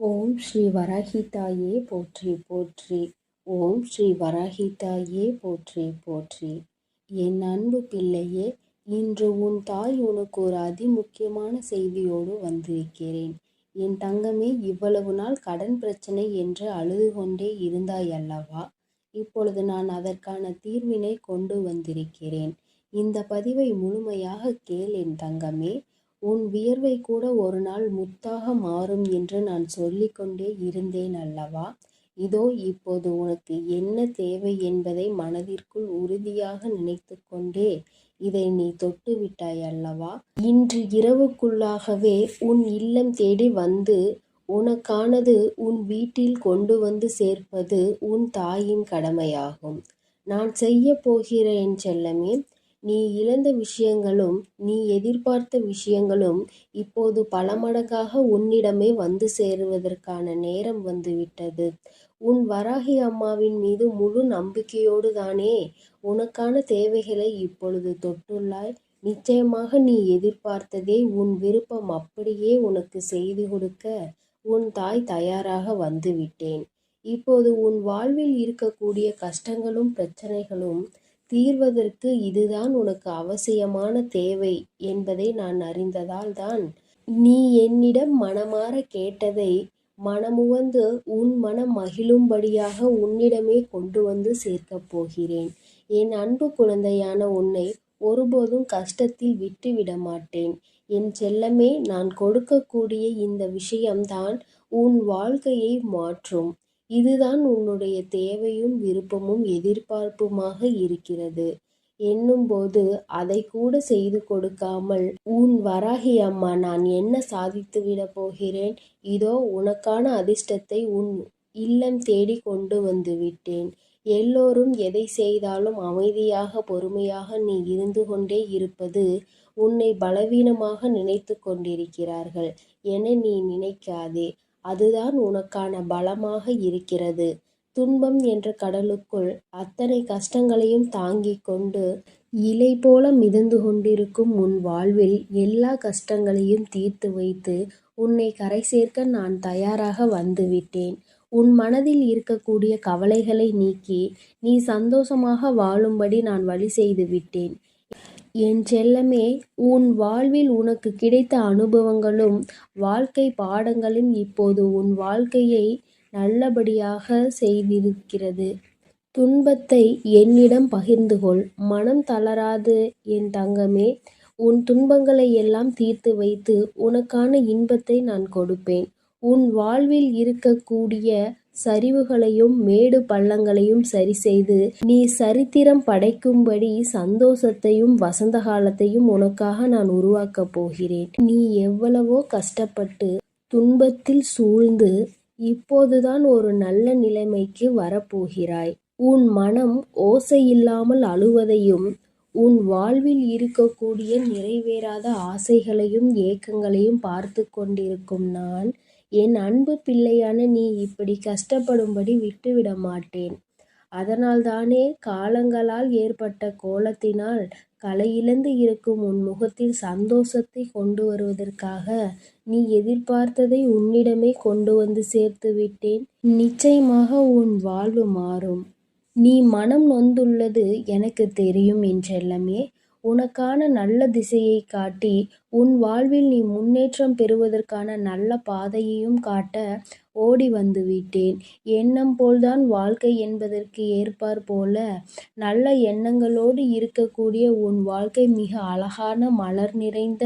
ஓம் ஸ்ரீ வராகிதாயே போற்றி போற்றி. ஓம் ஸ்ரீ வராகிதாயே போற்றி போற்றி. என் அன்பு பிள்ளையே இன்று உன் தாய் உனக்கு ஒரு அதிமுக்கியமான செய்தியோடு வந்திருக்கிறேன். என் தங்கமே இவ்வளவு நாள் கடன் பிரச்சனை என்று அழுது கொண்டே இருந்தாய் அல்லவா? இப்பொழுது நான் அதற்கான தீர்வினை கொண்டு வந்திருக்கிறேன். இந்த பதிவை முழுமையாக கேள் என் தங்கமே. உன் வியர்வை கூட ஒரு நாள் முத்தாக மாறும் என்று நான் சொல்லிக்கொண்டே இருந்தேன் அல்லவா? இதோ இப்போது உனக்கு என்ன தேவை என்பதை மனதிற்குள் உறுதியாக நினைத்து கொண்டே இதை நீ தொட்டு விட்டாய் அல்லவா? இன்று இரவுக்குள்ளாகவே உன் இல்லம் தேடி வந்து உனக்கானது உன் வீட்டில் கொண்டு வந்து சேர்ப்பது உன் தாயின் கடமையாகும். நான் செய்ய போகிறேன் செல்லமே நீ இழந்த விஷயங்களும் நீ எதிர்பார்த்த விஷயங்களும் இப்போது பல மடங்காக உன்னிடமே வந்து சேருவதற்கான நேரம் வந்துவிட்டது. உன் வராகி அம்மாவின் மீது முழு நம்பிக்கையோடு தானே உனக்கான தேவைகளை இப்பொழுது தொட்டுள்ளாய்? நிச்சயமாக நீ எதிர்பார்த்ததே உன் விருப்பம் அப்படியே உனக்கு செய்து கொடுக்க உன் தாய் தயாராக வந்துவிட்டேன். இப்போது உன் வாழ்வில் இருக்கக்கூடிய கஷ்டங்களும் பிரச்சனைகளும் தீர்வதற்கு இதுதான் உனக்கு அவசியமான தேவை என்பதை நான் அறிந்ததால் தான். நீ என்னிடம் மனமாற கேட்டதை மனமுவந்து உன் மனம் மகிழும்படியாக உன்னிடமே கொண்டு வந்து சேர்க்கப் போகிறேன். என் அன்பு குழந்தையான உன்னை ஒருபோதும் கஷ்டத்தில் விட்டுவிட மாட்டேன். என் செல்லமே நான் கொடுக்கக்கூடிய இந்த விஷயம்தான் உன் வாழ்க்கையை மாற்றும். இதுதான் உன்னுடைய தேவையும் விருப்பமும் எதிர்பார்ப்புமாக இருக்கிறது. என்னும்போது அதை கூட செய்து கொடுக்காமல் உன் வராகி அம்மா நான் என்ன சாதித்து விடப் போகிறேன்? இதோ உனக்கான அதிர்ஷ்டத்தை உன் இல்லம் தேடி கொண்டு வந்து விட்டேன். எல்லோரும் எதை செய்தாலும் அமைதியாக பொறுமையாக நீ இருந்து கொண்டே இருப்பது உன்னை பலவீனமாக நினைத்து கொண்டிருக்கிறார்கள். என நீ நினைக்காதே. அதுதான் உனக்கான பலமாக இருக்கிறது. துன்பம் என்ற கடலுக்குள் அத்தனை கஷ்டங்களையும் தாங்கிக் கொண்டு இலை போல மிதந்து கொண்டிருக்கும் உன் வாழ்வில் எல்லா கஷ்டங்களையும் தீர்த்து வைத்து உன்னை கரை சேர்க்க நான் தயாராக வந்துவிட்டேன். உன் மனதில் இருக்கக்கூடிய கவலைகளை நீக்கி நீ சந்தோஷமாக வாழும்படி நான் வழி செய்து விட்டேன். என் செல்லமே உன் வாழ்வில் உனக்கு கிடைத்த அனுபவங்களும் வாழ்க்கை பாடங்களும் இப்போது உன் வாழ்க்கையை நல்லபடியாக செய்திருக்கிறது. துன்பத்தை என்னிடம் பகிர்ந்து கொள் மனம் தளராது என் தங்கமே. உன் துன்பங்களை எல்லாம் தீர்த்து வைத்து உனக்கான இன்பத்தை நான் கொடுப்பேன். உன் வாழ்வில் இருக்கக்கூடிய சரிவுகளையும் மேடு பள்ளங்களையும் சரி செய்து நீ சரித்திரம் படைக்கும்படி சந்தோஷத்தையும் வசந்த காலத்தையும் உனக்காக நான் உருவாக்கப் போகிறேன். நீ எவ்வளவோ கஷ்டப்பட்டு துன்பத்தில் சூழ்ந்து இப்போதுதான் ஒரு நல்ல நிலைமைக்கு வரப்போகிறாய். உன் மனம் ஓசையில்லாமல் அழுவதையும் உன் வாழ்வில் இருக்கக்கூடிய நிறைவேறாத ஆசைகளையும் ஏக்கங்களையும் பார்த்து கொண்டிருக்கும் நான் என் அன்பு பிள்ளையான நீ இப்படி கஷ்டப்படும்படி விட்டுவிட மாட்டேன். அதனால்தானே காலங்களால் ஏற்பட்ட கோலத்தினால் கலையிழந்து இருக்கும் உன் முகத்தில் சந்தோஷத்தை கொண்டு வருவதற்காக நீ எதிர்பார்த்ததை உன்னிடமே கொண்டு வந்து சேர்த்து விட்டேன். நிச்சயமாக உன் வாழ்வு மாறும். நீ மனம் நொந்துள்ளது எனக்கு தெரியும் என்றெல்லாமே உனக்கான நல்ல திசையை காட்டி உன் வாழ்வில் நீ முன்னேற்றம் பெறுவதற்கான நல்ல பாதையையும் காட்ட ஓடி வந்து விட்டேன். எண்ணம் போல்தான் வாழ்க்கை என்பதற்கு ஏற்பார் போல நல்ல எண்ணங்களோடு இருக்கக்கூடிய உன் வாழ்க்கை மிக அழகான மலர் நிறைந்த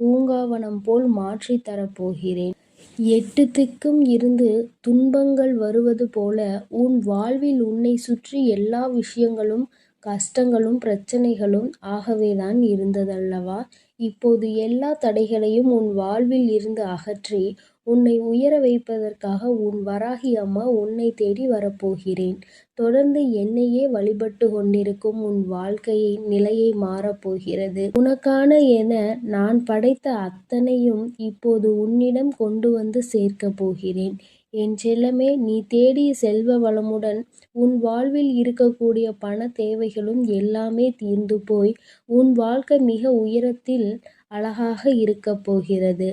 பூங்காவனம் போல் மாற்றி தரப்போகிறேன். எட்டு திக்கும் இருந்து துன்பங்கள் வருவது போல உன் வாழ்வில் உன்னை சுற்றி எல்லா விஷயங்களும் கஷ்டங்களும் பிரச்சனைகளும் ஆகவேதான் இருந்ததல்லவா? இப்போது எல்லா தடைகளையும் உன் வாழ்வில் இருந்து அகற்றி உன்னை உயர வைப்பதற்காக உன் வராகி அம்மா உன்னை தேடி வரப்போகிறேன். தொடர்ந்து என்னையே வழிபட்டு கொண்டிருக்கும் உன் வாழ்க்கையை நிலையை மாறப்போகிறது உனக்கான என நான் படைத்த அத்தனையும் இப்போது உன்னிடம் கொண்டு வந்து சேர்க்கப் போகிறேன். என் செல்லமே நீ தேடிய செல்வ வளமுடன் உன் வாழ்வில் இருக்கக்கூடிய பண தேவைகளும் எல்லாமே தீர்ந்து போய் உன் வாழ்க்கை மிக உயரத்தில் அழகாக இருக்கப் போகிறது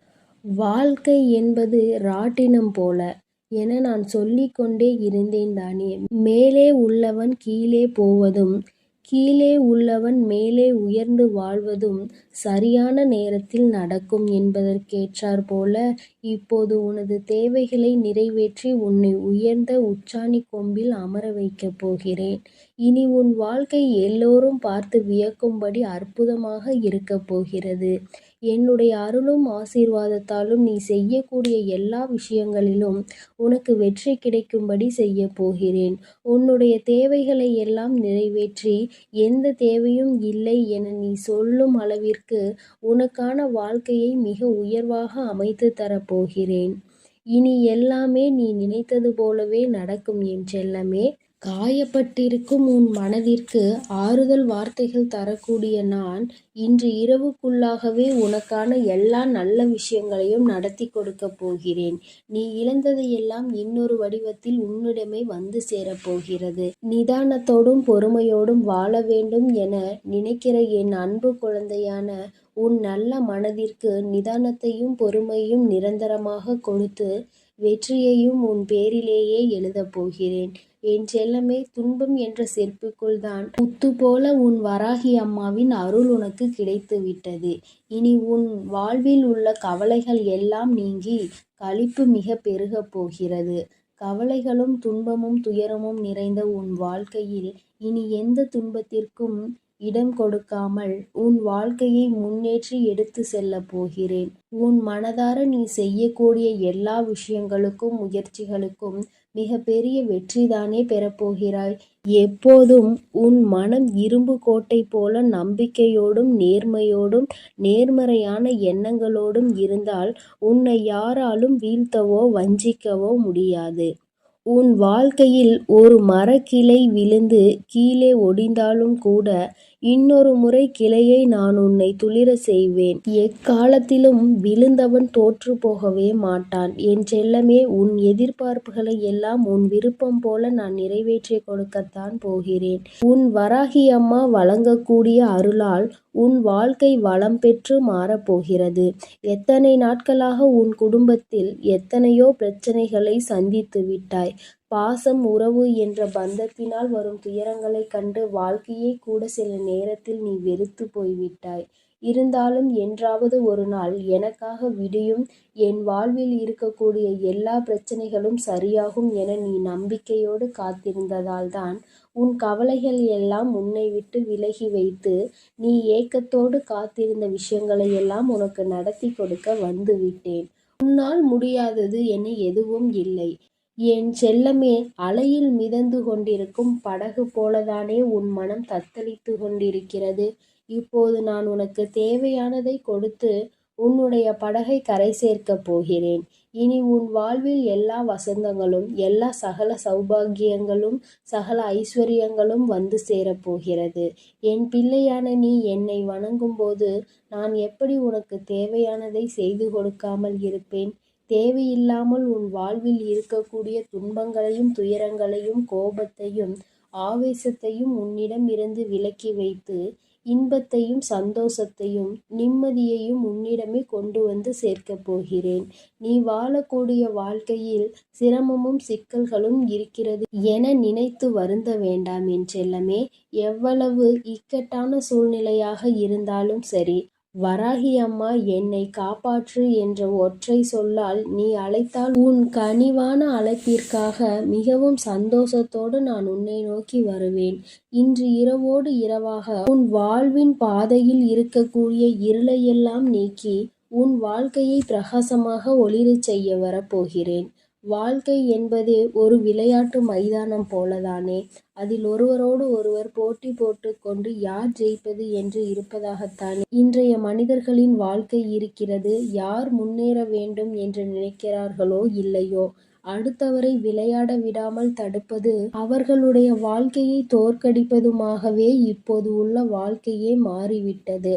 வாழ்க்கை என்பது ராட்டினம் போல என நான் சொல்லிக் கொண்டே இருந்தேன் தானே. மேலே உள்ளவன் கீழே போவதும் கீழே உள்ளவன் மேலே உயர்ந்து வாழ்வதும் சரியான நேரத்தில் நடக்கும் என்பதற்கேற்றார் போல இப்போது உனது தேவைகளை நிறைவேற்றி உன்னை உயர்ந்த உச்சாணி கொம்பில் அமர வைக்கப் போகிறேன். இனி உன் வாழ்க்கை எல்லோரும் பார்த்து வியக்கும்படி அற்புதமாக இருக்கப் போகிறது. என்னுடைய அருளும் ஆசீர்வாதத்தாலும் நீ செய்யக்கூடிய எல்லா விஷயங்களிலும் உனக்கு வெற்றி கிடைக்கும்படி செய்ய போகிறேன். உன்னுடைய தேவைகளை எல்லாம் நிறைவேற்றி எந்த தேவையும் இல்லை என நீ சொல்லும் அளவிற்கு உனக்கான வாழ்க்கையை மிக உயர்வாக அமைத்து தரப்போகிறேன் இனி எல்லாமே நீ நினைத்தது போலவே நடக்கும் என் செல்லமே. காயப்பட்டிருக்கும் உன் மனதிற்கு ஆறுதல் வார்த்தைகள் தரக்கூடிய நான் இன்று இரவுக்குள்ளாகவே உனக்கான எல்லா நல்ல விஷயங்களையும் நடத்திக் கொடுக்கப் போகிறேன். நீ இழந்ததையெல்லாம் இன்னொரு வடிவத்தில் உன்னிடமே வந்து சேரப்போகிறது நிதானத்தோடும் பொறுமையோடும் வாழ வேண்டும் என நினைக்கிற என் அன்பு குழந்தையான உன் நல்ல மனதிற்கு நிதானத்தையும் பொறுமையும் நிரந்தரமாக கொடுத்து வெற்றியையும் உன் பேரிலேயே எழுதப் போகிறேன். என் செல்லமே துன்பம் என்ற செருப்புக்குள் தான் முத்து போல உன் வராகி அம்மாவின் அருள் உனக்கு கிடைத்து விட்டது இனி உன் வாழ்வில் உள்ள கவலைகள் எல்லாம் நீங்கி களிப்பு மிக பெருகப் போகிறது. கவலைகளும் துன்பமும் துயரமும் நிறைந்த உன் வாழ்க்கையில் இனி எந்த துன்பத்திற்கும் இடம் கொடுக்காமல் உன் வாழ்க்கையை முன்னேற்றி எடுத்து செல்லப் போகிறேன். உன் மனதார நீ செய்யக்கூடிய எல்லா விஷயங்களுக்கும் முயற்சிகளுக்கும் மிகப்பெரிய வெற்றிதானே பெறப்போகிறாய் எப்போதும் உன் மனம் இரும்பு கோட்டை போல நம்பிக்கையோடும் நேர்மையோடும் நேர்மறையான எண்ணங்களோடும் இருந்தால் உன்னை யாராலும் வீழ்த்தவோ வஞ்சிக்கவோ முடியாது. உன் வாழ்க்கையில் ஒரு மரக்கிளை விழுந்து கீழே ஒடிந்தாலும் கூட இன்னொரு முறை கிளையை நான் உன்னை துளிரச் செய்வேன். எக்காலத்திலும் விழுந்தவன் தோற்று போகவே மாட்டான். என் செல்லமே உன் எதிர்பார்ப்புகளை எல்லாம் உன் விருப்பம் போல நான் நிறைவேற்றிக் கொடுக்கத்தான் போகிறேன். உன் வராகி அம்மா வழங்கக்கூடிய அருளால் உன் வாழ்க்கை வளம் பெற்று மாறப் போகிறது. எத்தனை நாட்களாக உன் குடும்பத்தில் எத்தனையோ பிரச்சனைகளை சந்தித்து விட்டாய் பாசம் உறவு என்ற பந்தத்தினால் வரும் துயரங்களைக் கண்டு வாழ்க்கையை கூட சில நேரத்தில் நீ வெறுத்து போய்விட்டாய். இருந்தாலும் என்றாவது ஒரு நாள் எனக்காக விடியும் என் வாழ்வில் இருக்கக்கூடிய எல்லா பிரச்சனைகளும் சரியாகும் என நீ நம்பிக்கையோடு காத்திருந்ததால்தான் உன் கவலைகள் எல்லாம் உன்னை விட்டு விலகி வைத்து நீ ஏக்கத்தோடு காத்திருந்த விஷயங்களை எல்லாம் உனக்கு நடத்திக் கொடுக்க வந்துவிட்டேன். உன்னால் முடியாதது என எதுவும் இல்லை. என் செல்லமே அலையில் மிதந்து கொண்டிருக்கும் படகு போலதானே உன் மனம் தத்தளித்து கொண்டிருக்கிறது. இப்போது நான் உனக்கு தேவையானதை கொடுத்து உன்னுடைய படகை கரை சேர்க்கப் போகிறேன். இனி உன் வாழ்வில் எல்லா வசந்தங்களும் எல்லா சகல சௌபாகியங்களும் சகல ஐஸ்வர்யங்களும் வந்து சேரப் போகிறது. என் பிள்ளையான நீ என்னை வணங்கும்போது நான் எப்படி உனக்கு தேவையானதை செய்து கொடுக்காமல் இருப்பேன். தேவையில்லாமல் உன் வாழ்வில் இருக்கக்கூடிய துன்பங்களையும் துயரங்களையும் கோபத்தையும் ஆவேசத்தையும் உன்னிடம் இருந்து விலக்கி வைத்து இன்பத்தையும் சந்தோஷத்தையும் நிம்மதியையும் உன்னிடமே கொண்டு வந்து சேர்க்கப் போகிறேன். நீ வாழக்கூடிய வாழ்க்கையில் சிரமமும் சிக்கல்களும் இருக்கிறது என நினைத்து வருந்த வேண்டாம் என் செல்லமே. எவ்வளவு இக்கட்டான சூழ்நிலையாக இருந்தாலும் சரி வராகி அம்மா என்னை காப்பாற்று என்ற ஒற்றை சொல்லால் நீ அழைத்தால் உன் கனிவான அழைப்பிற்காக மிகவும் சந்தோஷத்தோடு நான் உன்னை நோக்கி வருவேன். இன்று இரவோடு இரவாக உன் வாழ்வின் பாதையில் இருக்கக்கூடிய இருளையெல்லாம் நீக்கி உன் வாழ்க்கையை பிரகாசமாக ஒளிரச் செய்ய வரப்போகிறேன் வாழ்க்கை என்பதே ஒரு விளையாட்டு மைதானம் போலதானே அதில் ஒருவரோடு ஒருவர் போட்டி போட்டு கொண்டு யார் ஜெயிப்பது என்று இருப்பதாகத்தானே இன்றைய மனிதர்களின் வாழ்க்கை இருக்கிறது. யார் முன்னேற வேண்டும் என்று நினைக்கிறார்களோ இல்லையோ அடுத்தவரை விளையாட விடாமல் தடுப்பது அவர்களுடைய வாழ்க்கையை தோற்கடிப்பதுமாகவே இப்போது உள்ள வாழ்க்கையே மாறிவிட்டது.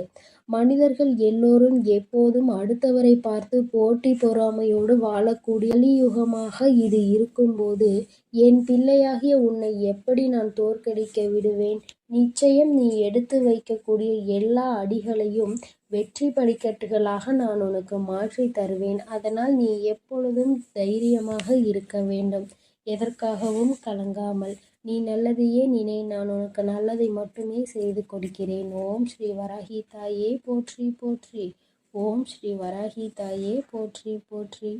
மனிதர்கள் எல்லோரும் எப்போதும் அடுத்தவரை பார்த்து போட்டி பொறாமையோடு வாழக்கூடிய கலியுகமாக இது இருக்கும்போது என் பிள்ளையாகிய உன்னை எப்படி நான் தோற்கடிக்க விடுவேன். நிச்சயம் நீ எடுத்து வைக்கக்கூடிய எல்லா அடிகளையும் வெற்றி படிக்கட்டுகளாக நான் உனக்கு மாற்றி தருவேன். அதனால் நீ எப்பொழுதும் தைரியமாக இருக்க வேண்டும். எதற்காகவும் கலங்காமல். நீ நல்லதையே நினை நான் உனக்கு நல்லதை மட்டுமே செய்து கொடுக்கிறேன். ஓம் ஸ்ரீ வராகி தாயே போற்றி போற்றி. ஓம் ஸ்ரீ வராகி தாயே போற்றி போற்றி.